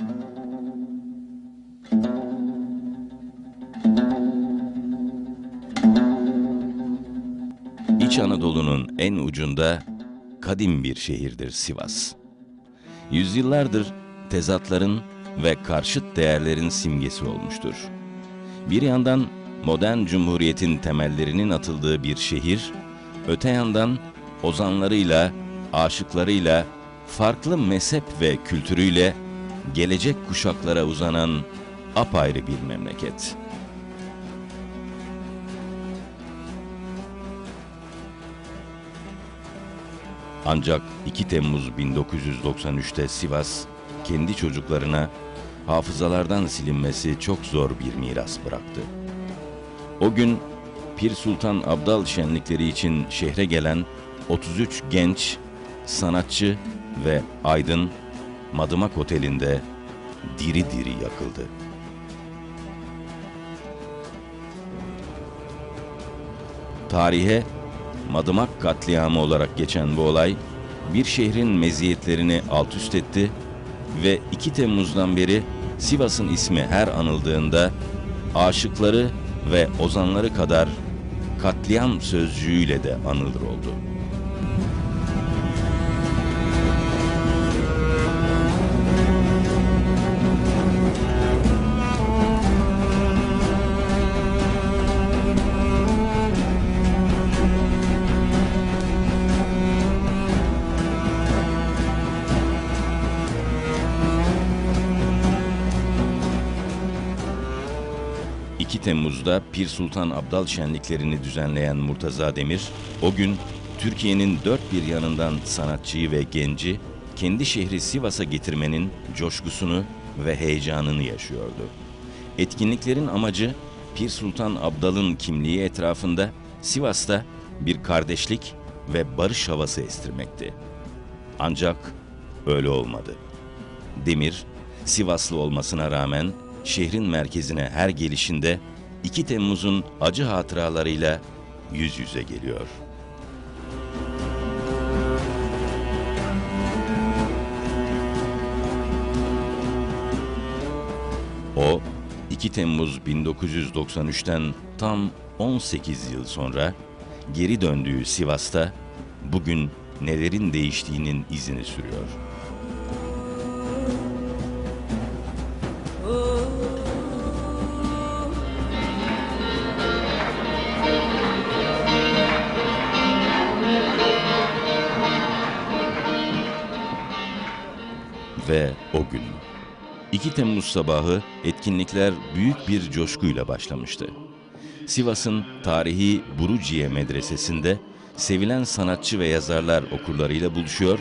İç Anadolu'nun en ucunda kadim bir şehirdir Sivas. Yüzyıllardır tezatların ve karşıt değerlerin simgesi olmuştur. Bir yandan modern cumhuriyetin temellerinin atıldığı bir şehir, öte yandan ozanlarıyla, aşıklarıyla, farklı mezhep ve kültürüyle gelecek kuşaklara uzanan apayrı bir memleket. Ancak 2 Temmuz 1993'te Sivas kendi çocuklarına hafızalardan silinmesi çok zor bir miras bıraktı. O gün Pir Sultan Abdal şenlikleri için şehre gelen 33 genç, sanatçı ve aydın Madımak Oteli'nde diri diri yakıldı. Tarihe Madımak katliamı olarak geçen bu olay bir şehrin meziyetlerini alt üst etti ve 2 Temmuz'dan beri Sivas'ın ismi her anıldığında aşıkları ve ozanları kadar katliam sözcüğüyle de anılır oldu. ...2 Temmuz'da Pir Sultan Abdal şenliklerini düzenleyen Murtaza Demir... ...o gün Türkiye'nin dört bir yanından sanatçıyı ve genci... ...kendi şehri Sivas'a getirmenin coşkusunu ve heyecanını yaşıyordu. Etkinliklerin amacı Pir Sultan Abdal'ın kimliği etrafında Sivas'ta bir kardeşlik ve barış havası estirmekti. Ancak öyle olmadı. Demir, Sivaslı olmasına rağmen şehrin merkezine her gelişinde 2 Temmuz'un acı hatıralarıyla yüz yüze geliyor. O 2 Temmuz 1993'ten tam 18 yıl sonra geri döndüğü Sivas'ta bugün nelerin değiştiğinin izini sürüyor. Ve o gün 2 Temmuz sabahı etkinlikler büyük bir coşkuyla başlamıştı. Sivas'ın tarihi Buruciye Medresesi'nde sevilen sanatçı ve yazarlar okurlarıyla buluşuyor,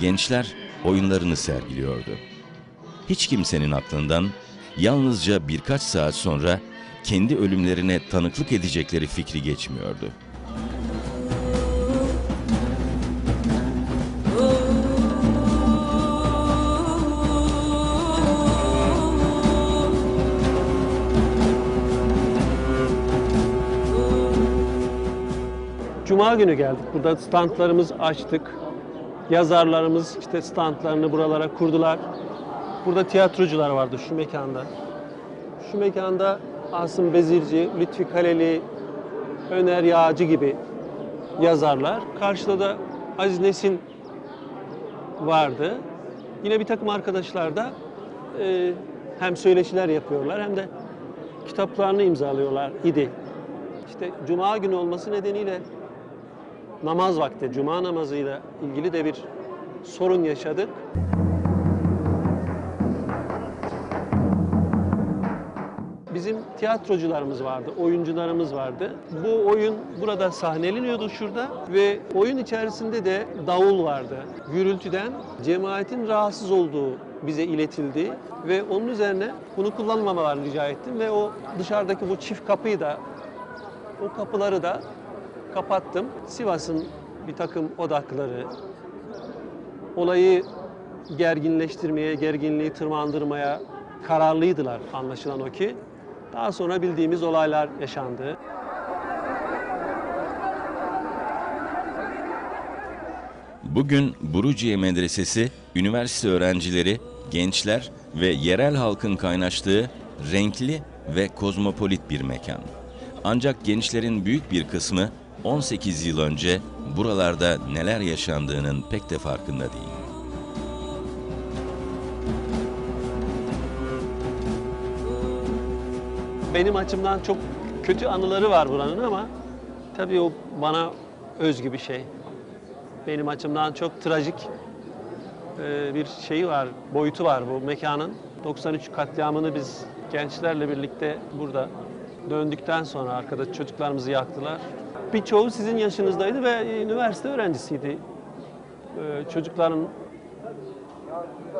gençler oyunlarını sergiliyordu. Hiç kimsenin aklından yalnızca birkaç saat sonra kendi ölümlerine tanıklık edecekleri fikri geçmiyordu. Cuma günü geldik. Burada standlarımız açtık. Yazarlarımız işte standlarını buralara kurdular. Burada tiyatrocular vardı şu mekanda. Şu mekanda Asım Bezirci, Lütfi Kaleli, Öner Yağcı gibi yazarlar. Karşıda da Aziz Nesin vardı. Yine bir takım arkadaşlar da e, hem söyleşiler yapıyorlar hem de kitaplarını imzalıyorlar idi. İşte Cuma günü olması nedeniyle namaz vakti, Cuma namazıyla ilgili de bir sorun yaşadık. Bizim tiyatrocularımız vardı, oyuncularımız vardı. Bu oyun burada sahneleniyordu şurada ve oyun içerisinde de davul vardı. Gürültüden cemaatin rahatsız olduğu bize iletildi ve onun üzerine bunu kullanmamalarını rica ettim ve o dışarıdaki bu çift kapıyı da o kapıları da kapattım. Sivas'ın bir takım odakları olayı gerginleştirmeye, gerginliği tırmandırmaya kararlıydılar anlaşılan o ki. Daha sonra bildiğimiz olaylar yaşandı. Bugün Buruciye Medresesi, üniversite öğrencileri, gençler ve yerel halkın kaynaştığı renkli ve kozmopolit bir mekan. Ancak gençlerin büyük bir kısmı 18 yıl önce buralarda neler yaşandığının pek de farkında değil. Benim açımdan çok kötü anıları var buranın ama tabii o bana özgü bir şey. Benim açımdan çok trajik e, bir şeyi var, boyutu var bu mekanın. 93 katliamını biz gençlerle birlikte burada döndükten sonra arkada çocuklarımızı yaktılar. Birçoğu sizin yaşınızdaydı ve üniversite öğrencisiydi. E, Çocukların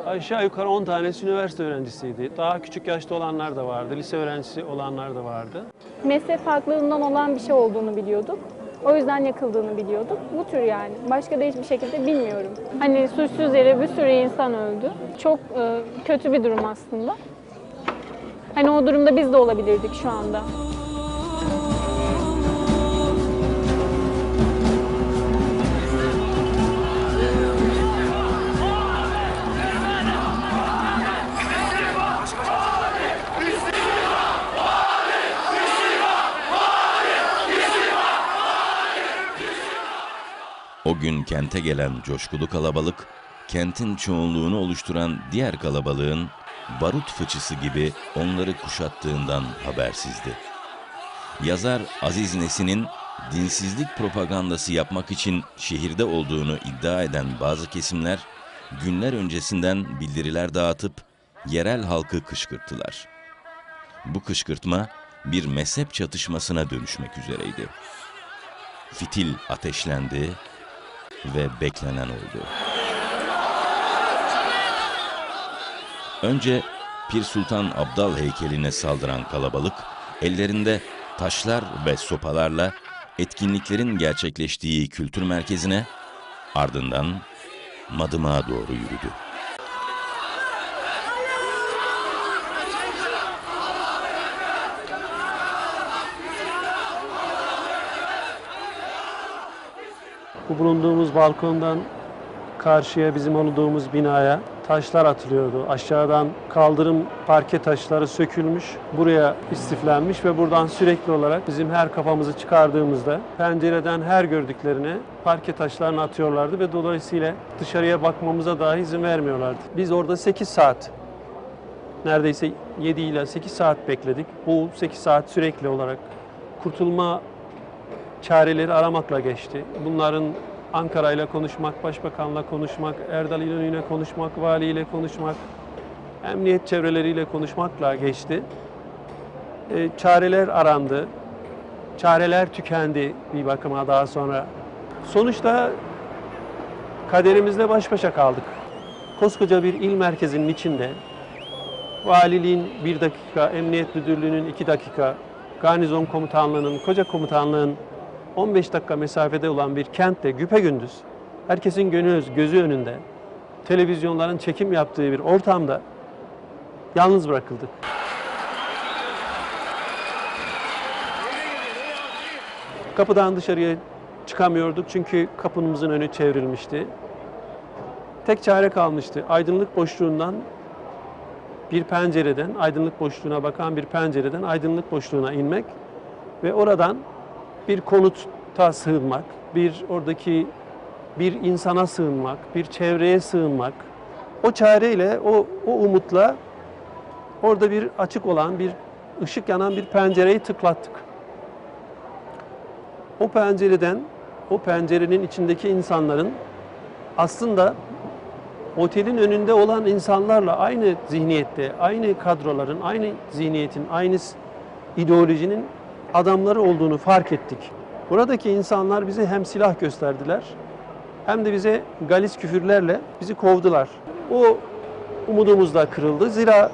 aşağı yukarı 10 tanesi üniversite öğrencisiydi. Daha küçük yaşta olanlar da vardı, lise öğrencisi olanlar da vardı. Meslek farklılığından olan bir şey olduğunu biliyorduk. O yüzden yakıldığını biliyorduk. Bu tür yani. Başka da hiçbir şekilde bilmiyorum. Hani suçsuz yere bir sürü insan öldü. Çok e, kötü bir durum aslında. Hani o durumda biz de olabilirdik şu anda. O gün kente gelen coşkulu kalabalık, kentin çoğunluğunu oluşturan diğer kalabalığın barut fıçısı gibi onları kuşattığından habersizdi. Yazar Aziz Nesin'in dinsizlik propagandası yapmak için şehirde olduğunu iddia eden bazı kesimler, günler öncesinden bildiriler dağıtıp yerel halkı kışkırttılar. Bu kışkırtma bir mezhep çatışmasına dönüşmek üzereydi. Fitil ateşlendi ve beklenen oldu. Önce Pir Sultan Abdal heykeline saldıran kalabalık, ellerinde taşlar ve sopalarla etkinliklerin gerçekleştiği kültür merkezine, ardından Madımak'a doğru yürüdü. Bu bulunduğumuz balkondan karşıya bizim olduğumuz binaya taşlar atılıyordu. Aşağıdan kaldırım parke taşları sökülmüş, buraya istiflenmiş ve buradan sürekli olarak bizim her kafamızı çıkardığımızda pencereden her gördüklerine parke taşlarını atıyorlardı ve dolayısıyla dışarıya bakmamıza dahi izin vermiyorlardı. Biz orada 8 saat neredeyse 7 ile 8 saat bekledik. Bu 8 saat sürekli olarak kurtulma çareleri aramakla geçti. Bunların Ankara ile konuşmak, Başbakanla konuşmak, Erdal İnönü'yle konuşmak, valiyle konuşmak, emniyet çevreleriyle konuşmakla geçti. E, çareler arandı. Çareler tükendi bir bakıma daha sonra. Sonuçta kaderimizle baş başa kaldık. Koskoca bir il merkezinin içinde valiliğin bir dakika, emniyet müdürlüğünün iki dakika, garnizon komutanlığının, koca komutanlığın 15 dakika mesafede olan bir kentte güpegündüz herkesin gönül gözü önünde televizyonların çekim yaptığı bir ortamda yalnız bırakıldık. Kapıdan dışarıya çıkamıyorduk çünkü kapımızın önü çevrilmişti. Tek çare kalmıştı. Aydınlık boşluğundan bir pencereden, aydınlık boşluğuna bakan bir pencereden aydınlık boşluğuna inmek ve oradan bir konuta sığınmak, bir oradaki bir insana sığınmak, bir çevreye sığınmak. O çareyle, o, o umutla orada bir açık olan, bir ışık yanan bir pencereyi tıklattık. O pencereden, o pencerenin içindeki insanların aslında otelin önünde olan insanlarla aynı zihniyette, aynı kadroların, aynı zihniyetin, aynı ideolojinin adamları olduğunu fark ettik. Buradaki insanlar bize hem silah gösterdiler hem de bize galis küfürlerle bizi kovdular. O umudumuz da kırıldı. Zira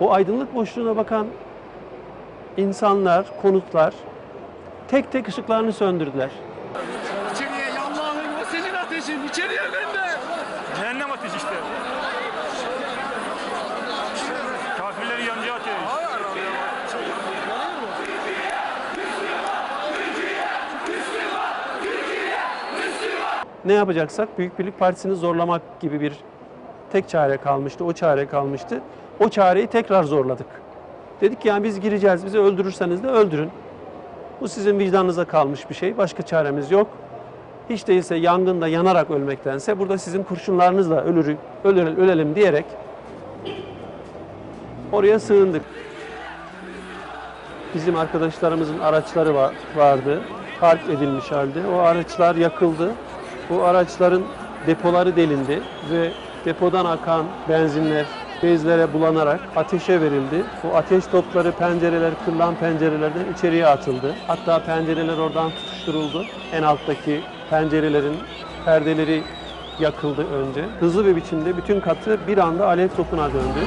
o aydınlık boşluğuna bakan insanlar, konutlar tek tek ışıklarını söndürdüler. İçeriye o senin ateşin içeriye gönder. Cehennem ateşi işte. Kafirleri yancı ateş. Ne yapacaksak Büyük Birlik Partisi'ni zorlamak gibi bir tek çare kalmıştı, o çare kalmıştı. O çareyi tekrar zorladık. Dedik ki yani biz gireceğiz, bizi öldürürseniz de öldürün. Bu sizin vicdanınıza kalmış bir şey, başka çaremiz yok. Hiç değilse yangında yanarak ölmektense burada sizin kurşunlarınızla ölür, ölür, ölelim diyerek oraya sığındık. Bizim arkadaşlarımızın araçları va- vardı. Park edilmiş halde. O araçlar yakıldı. Bu araçların depoları delindi ve depodan akan benzinler bezlere bulanarak ateşe verildi. Bu ateş topları pencereler, kırılan pencerelerden içeriye atıldı. Hatta pencereler oradan tutuşturuldu. En alttaki pencerelerin perdeleri yakıldı önce. Hızlı bir biçimde bütün katı bir anda alev topuna döndü.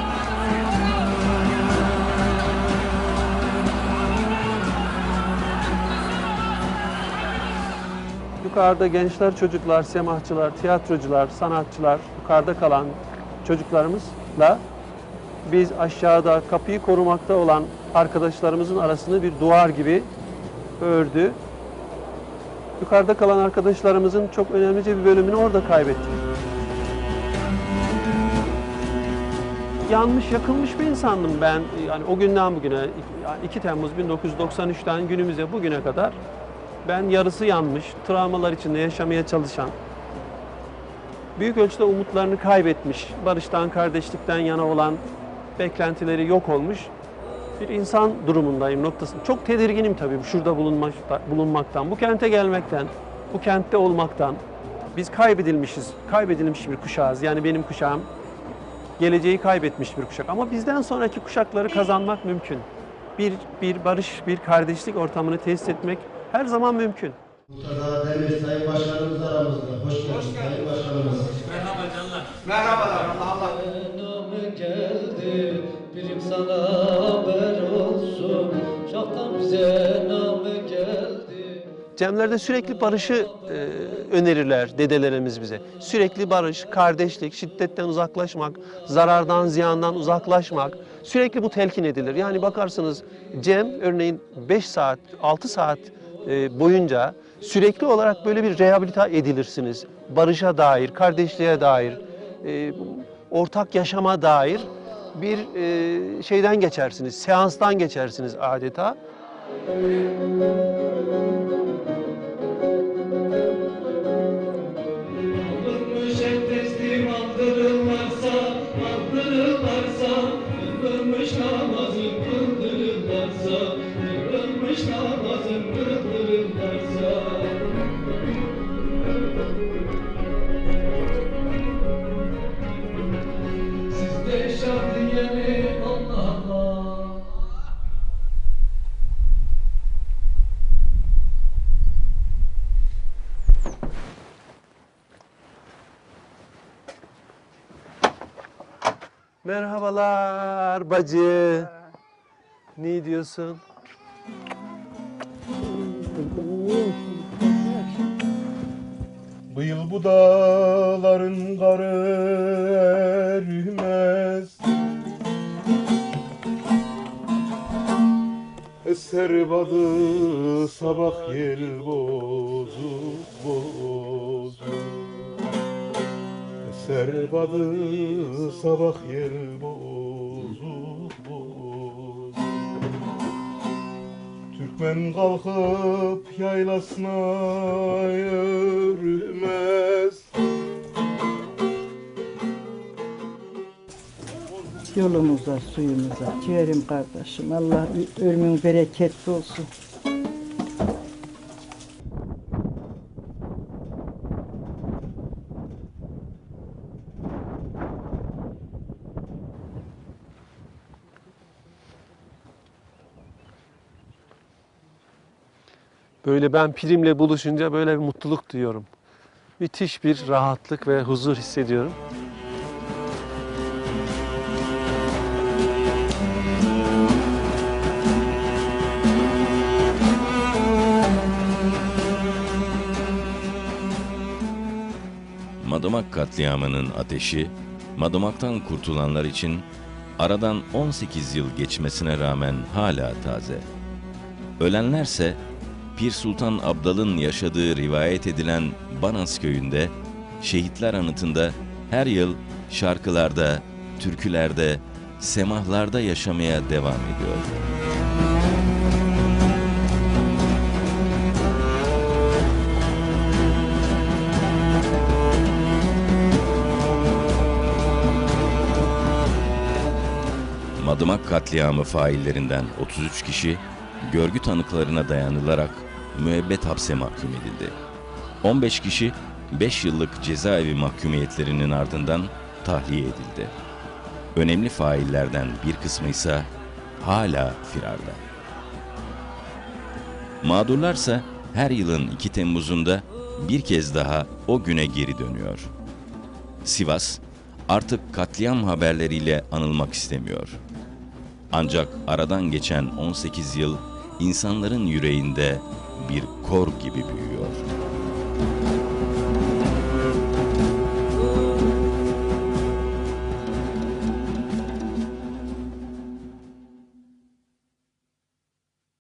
Yukarıda gençler, çocuklar, semahçılar, tiyatrocular, sanatçılar, yukarıda kalan çocuklarımızla biz aşağıda kapıyı korumakta olan arkadaşlarımızın arasını bir duvar gibi ördü. Yukarıda kalan arkadaşlarımızın çok önemlice bir bölümünü orada kaybettik. yanmış, yakılmış bir insandım ben. Yani o günden bugüne, yani 2 Temmuz 1993'ten günümüze bugüne kadar ben yarısı yanmış, travmalar içinde yaşamaya çalışan, büyük ölçüde umutlarını kaybetmiş, barıştan, kardeşlikten yana olan beklentileri yok olmuş bir insan durumundayım noktasında. Çok tedirginim tabii şurada bulunmakta, bulunmaktan, bu kente gelmekten, bu kentte olmaktan. Biz kaybedilmişiz, kaybedilmiş bir kuşağız. Yani benim kuşağım geleceği kaybetmiş bir kuşak. Ama bizden sonraki kuşakları kazanmak mümkün. Bir, bir barış, bir kardeşlik ortamını tesis etmek her zaman mümkün. Murtaza Demir Sayın Başkanımız aramızda. Hoş geldiniz Sayın Başkanımız. Merhabalar Allah Allah. Namı geldi, birim sana haber olsun. Şahtan bize namı geldi. Cemlerde sürekli barışı e, önerirler dedelerimiz bize. Sürekli barış, kardeşlik, şiddetten uzaklaşmak, zarardan, ziyandan uzaklaşmak. Sürekli bu telkin edilir. Yani bakarsınız Cem örneğin 5 saat, 6 saat e, boyunca sürekli olarak böyle bir rehabilita edilirsiniz. Barışa dair, kardeşliğe dair, e, ortak yaşama dair bir e, şeyden geçersiniz, seanstan geçersiniz adeta. Alınmış Merhabalar bacı. Ne diyorsun? Bu yıl bu dağların karı erimez Eser badı sabah yel bozuk bozuk Eser badı sabah yel bozuk bozuk Türkmen kalkıp yaylasına yürümez Yolumuza, suyumuza, ciğerim kardeşim. Allah ölümün bereketli olsun. Böyle ben pirimle buluşunca böyle bir mutluluk duyuyorum. Müthiş bir rahatlık ve huzur hissediyorum. Madımak katliamının ateşi, Madımak'tan kurtulanlar için aradan 18 yıl geçmesine rağmen hala taze. Ölenlerse Pir Sultan Abdal'ın yaşadığı rivayet edilen Banas köyünde şehitler anıtında her yıl şarkılarda, türkülerde, semahlarda yaşamaya devam ediyor. Madımak katliamı faillerinden 33 kişi görgü tanıklarına dayanılarak müebbet hapse mahkum edildi. 15 kişi 5 yıllık cezaevi mahkumiyetlerinin ardından tahliye edildi. Önemli faillerden bir kısmı ise hala firarda. Mağdurlarsa her yılın 2 Temmuz'unda bir kez daha o güne geri dönüyor. Sivas artık katliam haberleriyle anılmak istemiyor. Ancak aradan geçen 18 yıl insanların yüreğinde bir kor gibi büyüyor.''